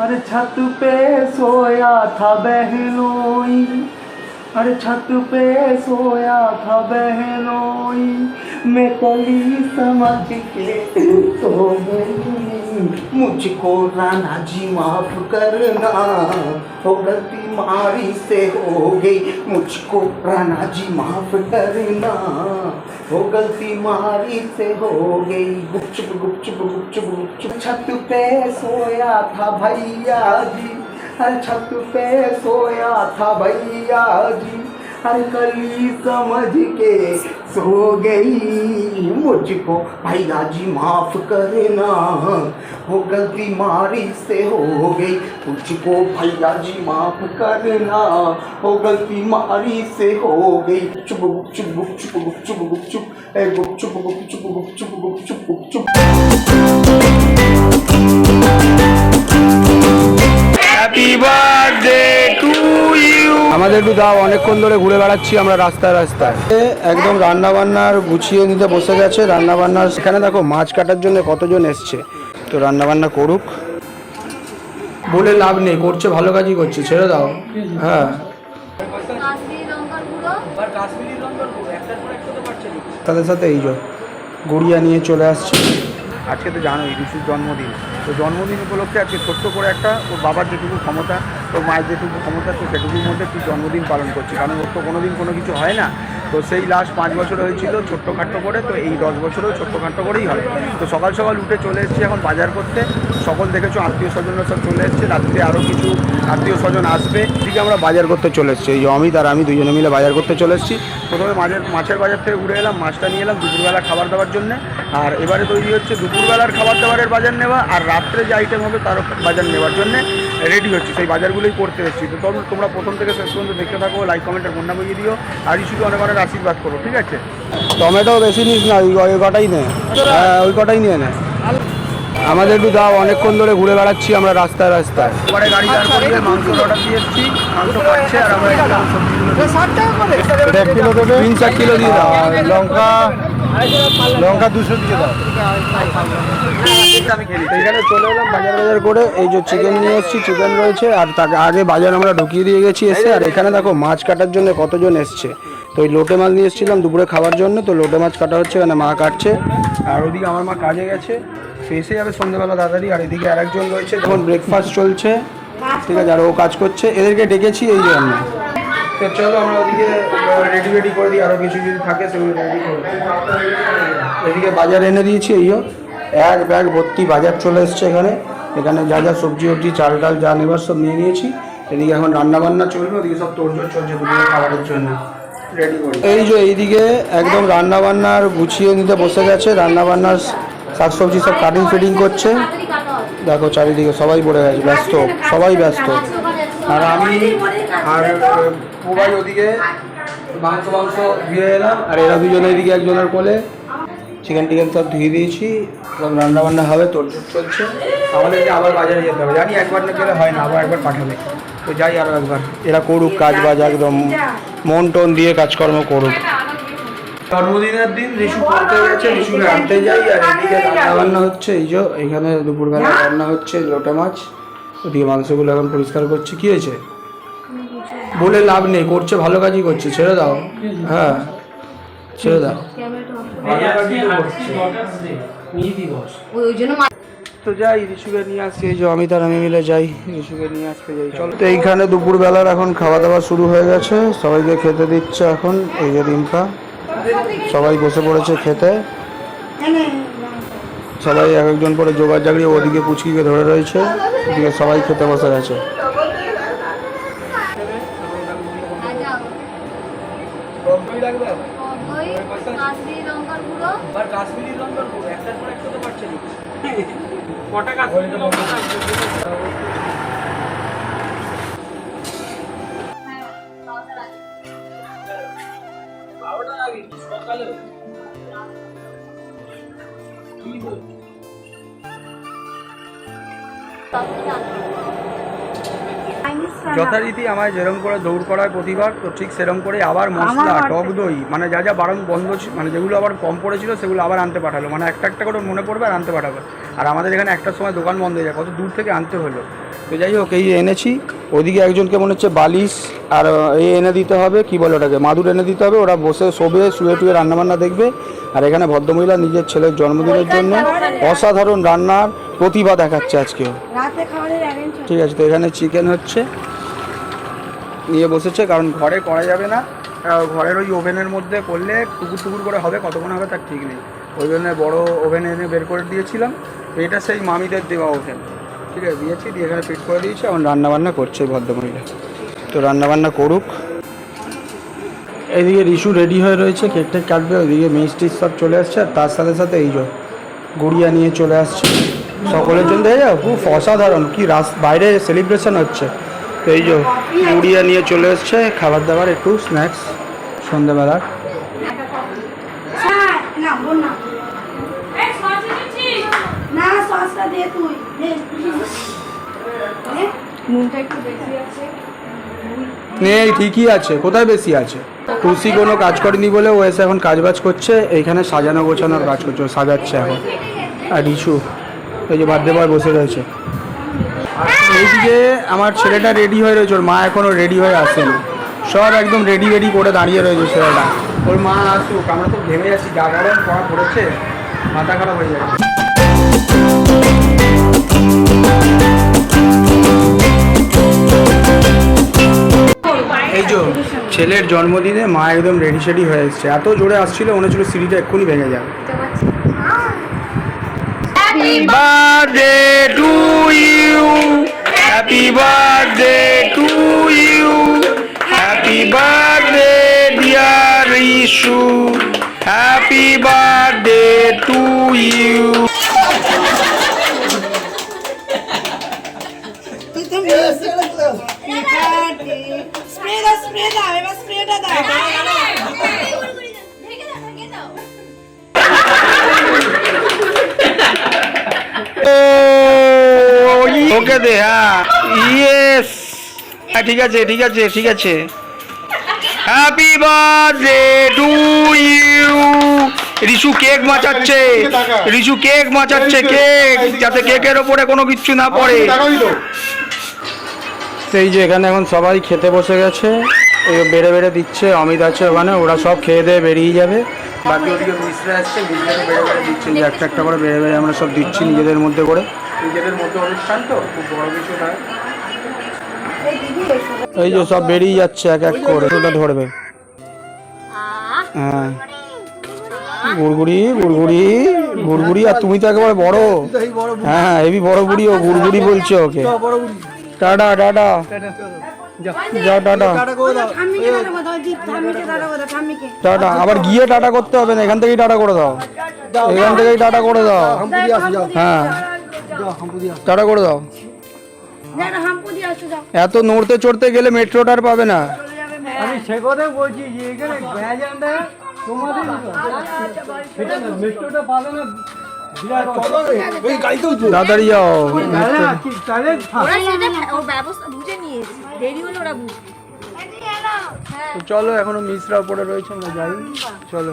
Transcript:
अरे छत पे सोया था बहनोई। अरे छत पे सोया था बहनोई। मैं कली समझ के सो गई। मुझको राना जी माफ़ करना, हो गलती मारी से हो गई। मुझको राना जी माफ़ करना, हो गलती मारी से हो गई। गुपचुप गुपचुप गुपचुप गुपचुप छत पे सोया था भैया जी। छत पे सोया था भैया जी। अरे कली समझ के सो गई। मुझको भैया जी माफ़ करना, वो गलती मारी से हो गई। मुझको भैया जी माफ़ करना, वो गलती मारी से हो गई। चुप गुप चुप गुप चुप गुप चुप गुप, चुप, ए, गुप, चुप गुप चुप गुप चुप गुप, चुप আমাদের একটু দাও, অনেকক্ষণ ধরে ঘুরে বেড়াচ্ছি আমরা রাস্তায় রাস্তায়। একদম রান্না বান্নার গুছিয়ে নিতে বসে গেছে রান্না বান্নার সেখানে দেখো মাছ কাটার জন্য কতজন এসছে। তো রান্না বান্না করুক। বলে লাভ নেই, করছে, ভালো কাজই করছে, ছেড়ে দাও। হ্যাঁ। তাদের সাথে এই যে, গড়িয়া নিয়ে চলে আসছে। আজকে তো জানোই, ঋষির জন্মদিন। তো জন্মদিন উপলক্ষে আজকে ছোট্ট করে একটা ওর বাবার যেটুকু ক্ষমতা ওর মায়ের যেটুকু ক্ষমতা তো সেটুকুর মধ্যে তুই জন্মদিন পালন করছি। কারণ ওর তো কোনো দিন কোনো কিছু হয় না। তো সেই লাস্ট পাঁচ বছর হয়েছিল ছোট্টখাট্টো করে, তো এই দশ বছরেও ছোট্টখাট্টো করেই হয়। তো সকাল সকাল উঠে চলে এসেছি এখন বাজার করতে। সকল দেখেছ, আত্মীয় স্বজনরা সব চলে এসছে। রাত্রে আরও কিছু আত্মীয় স্বজন আসবে। ঠিক আমরা বাজার করতে চলে এসেছি। এই অমিত আর আমি দুজনে মিলে বাজার করতে চলে এসেছি। প্রথমে মাছের মাছের বাজার থেকে ঘুরে এলাম, মাছটা নিয়ে এলাম দুপুরবেলা খাবার দাবার জন্য। আর এবারে তৈরি হচ্ছে দুপুরবেলার খাবার দাবারের বাজার নেওয়া। আর রাত্রে যে আইটেম হবে তারও বাজার নেওয়ার জন্য। রেডি হচ্ছি সেই বাজারগুলোই করতে এসেছি। তো তোমরা তোমরা প্রথম থেকে শেষ পর্যন্ত দেখতে থাকো লাইক কমেন্টের বন্যা বইয়ে দিও। আর ইস্যুকে অনেক অনেক আশীর্বাদ করো ঠিক আছে? টমেটো বেশি নিস না ওই কটাই নে। হ্যাঁ ওই কটাই নিয়ে নে। আমাদের একটু দাও অনেকক্ষণ ধরে ঘুরে বেড়াচ্ছি আমরা রাস্তায় রাস্তায়। পরে গাড়ি দাঁড় করিয়ে মাংস অর্ডার দিয়ে এসেছি মাংস পাচ্ছে আর আমরা এক কিলো দেবে? তিন চার কিলো দিয়ে দাও। লঙ্কা লঙ্কা দুশো দিয়ে দাও। এখানে চলে এলাম বাজার বাজার করে এই যে চিকেন নিয়ে এসেছি চিকেন রয়েছে আর তাকে আগে বাজার আমরা ঢুকিয়ে দিয়ে গেছি এসে আর এখানে দেখো মাছ কাটার জন্য কতজন এসছে। তো ওই লোটে মাছ নিয়ে এসেছিলাম দুপুরে খাওয়ার জন্য তো লোটে মাছ কাটা হচ্ছে এখানে মা কাটছে। আর ওদিকে আমার মা কাজে গেছে। ফেসে যাবে সন্ধ্যেবেলা তাড়াতাড়ি আর এদিকে আরেকজন রয়েছে যখন ব্রেকফাস্ট চলছে। ঠিক আছে আর ও কাজ করছে। এদেরকে ডেকেছি এই জন্য তো চলো আমরা ওদিকে রেডি রেডি করে দিই আরও কিছু যদি থাকে সেগুলো রেডি করে এদিকে বাজার এনে দিয়েছি এইও এক ব্যাগ ভর্তি বাজার চলে এসছে এখানে। এখানে যা যা সবজি টবজি চাল ডাল যা নেবার সব নিয়ে নিয়েছি। এদিকে এখন রান্না বান্না চলবে ওদিকে সব তোড়জোড় চলছে দুপুরে খাবারের জন্য। এই যে এইদিকে একদম রান্না বান্নার গুছিয়ে নিতে বসে গেছে। রান্না বান্নার শাকসবজি সব কাটিং ফিটিং করছে। দেখো চারিদিকে সবাই পড়ে গেছে ব্যস্ত সবাই ব্যস্ত। আর আমি আর মোবাইল ওদিকে মাংস মাংস ধুয়ে এলাম। আর এরা দুজনে এদিকে একজনের কোলে। চিকেন টিকেন সব ধুয়ে দিয়েছি সব রান্না বান্না হবে তোরজোর চলছে। আমাদেরকে আবার বাজারে যেতে হবে জানি একবার না গেলে হয় না আবার একবার পাঠাবে। তো যাই আরও একবার। এরা করুক কাজ বাজ একদম মন টন দিয়ে কাজকর্ম করুক। জন্মদিনের দিন রিশু পড়তে গেছে রিশুকে আনতে যাই আর এদিকে রান্না বান্না হচ্ছে এই যে এখানে দুপুরবেলা রান্না হচ্ছে লোটে মাছ ওদিকে মাংসগুলো এখন পরিষ্কার করছে কি হয়েছে? বলে লাভ নেই করছে ভালো কাজই করছে ছেড়ে দাও হ্যাঁ ছেড়ে দাও। তো যাই রিশুকে নিয়ে আসছি এই যে অমিত আর আমি মিলে যাই রিশুকে নিয়ে আসতে যাই চলো। তো এইখানে দুপুরবেলার এখন খাওয়া দাওয়া শুরু হয়ে গেছে সবাইকে খেতে দিচ্ছে এখন এই যে রিম্পা সবাই বসে পড়েছে খেতে। সবাই এক একজন করে জোগাড় জাগড়ি ওদিকে পুচকিকে ধরে রয়েছে। ওদিকে সবাই খেতে বসে গেছে। ওই ਹਲੋ ਕੀ ਹੋ যথারীতি আমায় যেরকম করে দৌড় করায় প্রতিবার তো ঠিক সেরকম করে আবার মশলা টক দই মানে যা যা বারণ বন্ধ ছিল মানে যেগুলো আবার কম পড়েছিল সেগুলো আবার আনতে পাঠালো। মানে একটা একটা করে মনে পড়বে আর আনতে পাঠাবে। আর আমাদের এখানে একটার সময় দোকান বন্ধ হয়ে যায় কত দূর থেকে আনতে হলো। তো যাই হোক এই এনেছি ওদিকে একজনকে মনে হচ্ছে বালিশ আর এই এনে দিতে হবে কি বলে ওটাকে মাদুর এনে দিতে হবে ওরা বসে শোবে শুয়ে টুয়ে রান্নাবান্না দেখবে। আর এখানে ভদ্রমহিলা নিজের ছেলের জন্মদিনের জন্য অসাধারণ রান্নার প্রতিভা দেখাচ্ছে আজকেও ঠিক আছে তো এখানে চিকেন হচ্ছে। নিয়ে বসেছে, কারণ ঘরে করা যাবে না। ঘরের ওই ওভেনের মধ্যে করলে টুকুর টুকুর করে হবে, কতক্ষণ হবে তার ঠিক নেই। ওই জন্য বড়ো ওভেন এনে বের করে দিয়েছিলাম। এটা সেই মামিদের দেওয়া ওভেন। ঠিক আছে, দিয়েছি, দিয়ে এখানে ফিট করে দিয়েছি, এখন রান্নাবান্না করছে ভদ্রমহিলা। তো রান্নাবান্না করুক। এদিকে রিশু রেডি হয়ে রয়েছে, কেক টেক কাটবে, ওইদিকে মিষ্টি সব চলে আসছে, আর তার সাথে সাথে এই যে গুড়িয়া নিয়ে চলে আসছে। সকলের জন্য দেখে যাও খুব অসাধারণ, কি রাস বাইরে সেলিব্রেশন হচ্ছে। এই যে গুড়িয়া নিয়ে চলে এসছে খাবার দাবার একটু স্ন্যাক্স সন্ধ্যেবেলার না বোন না। না সসটা দে তুই। দে। দে। নুনটা একটু বেশি আছে। নেই ঠিকই আছে। কোথায় বেশি আছে? টুসি কোনো কাজ করেনি বলে ও এসে এখন কাজ বাজ করছে। এইখানে সাজানো গোছানোর কাজ করছে সাজাচ্ছে এখন। আর রিশু এই যে বার্থডে বয় বসে রয়েছে। এইদিকে আমার ছেলেটা রেডি হয়ে রয়েছে ওর মা এখনও রেডি হয়ে আসেনি। সব একদম রেডি রেডি করে দাঁড়িয়ে রয়েছে ছেলেটা। ওর মা আসুক আমরা তো ভেবে যাচ্ছি যা গরম পড়া পড়েছে মাথা খারাপ হয়ে যাচ্ছে। এই যে ছেলের জন্মদিনে মা একদম রেডি সেডি হয়ে এসছে। এত জোরে আসছিল মনে হচ্ছিল সিঁড়িটা এক্ষুনি ভেঙে যাবে। Birthday to birthday to you. Happy birthday, dear Rishu. Happy birthday to you. দে হ্যাঁ। ইয়েস হ্যাঁ ঠিক আছে ঠিক আছে ঠিক আছে। Happy birthday to you Rishu cake মাচাচ্ছে। Rishu cake মাচাচ্ছে কেক, যাতে কেকের ওপরে কোনো কিছু না পড়ে। সেই যে এখানে এখন সবাই খেতে বসে গেছে। বেড়ে বেড়ে দিচ্ছে, অমিত আছে ওখানে, ওরা সব খেয়ে দিয়ে বেরিয়ে যাবে। বাকি ওদিকে মিশ্রা আসছে মিশ্রা বেড়ে বেড়ে দিচ্ছে। একটা একটা করে বেড়ে বেড়ে আমরা সব দিচ্ছি নিজেদের মধ্যে করে। নিজেদের মধ্যে অনুষ্ঠান তো, খুব বড় কিছু নয়। এই যে সব বেরিয়ে যাচ্ছে এক এক করে ওটা ধরবে। হ্যাঁ। গুড়গুড়ি গুড়গুড়ি গুড়গুড়ি, আর তুমি তো একেবারে বড়। হ্যাঁ হেবি বড় বুড়ি ও গুড়গুড়ি বলছে ওকে। টাটা টাটা। যা, টাটা। টাটা, আবার গিয়ে টাটা করতে হবে না, এখান থেকেই টাটা করে দাও। এখান থেকেই টাটা করে দাও। হ্যাঁ। টাটা করে দাও। এত নড়তে চড়তে গেলে মেট্রোটা আর পাবে না। আমি সে কথাই বলছি যে এখানে তোমাদের মেট্রোটা পাবে না তাড়াতাড়ি যাও না চলো এখনও মিশ্রা উপরে রয়েছে আমরা যাই। চলো।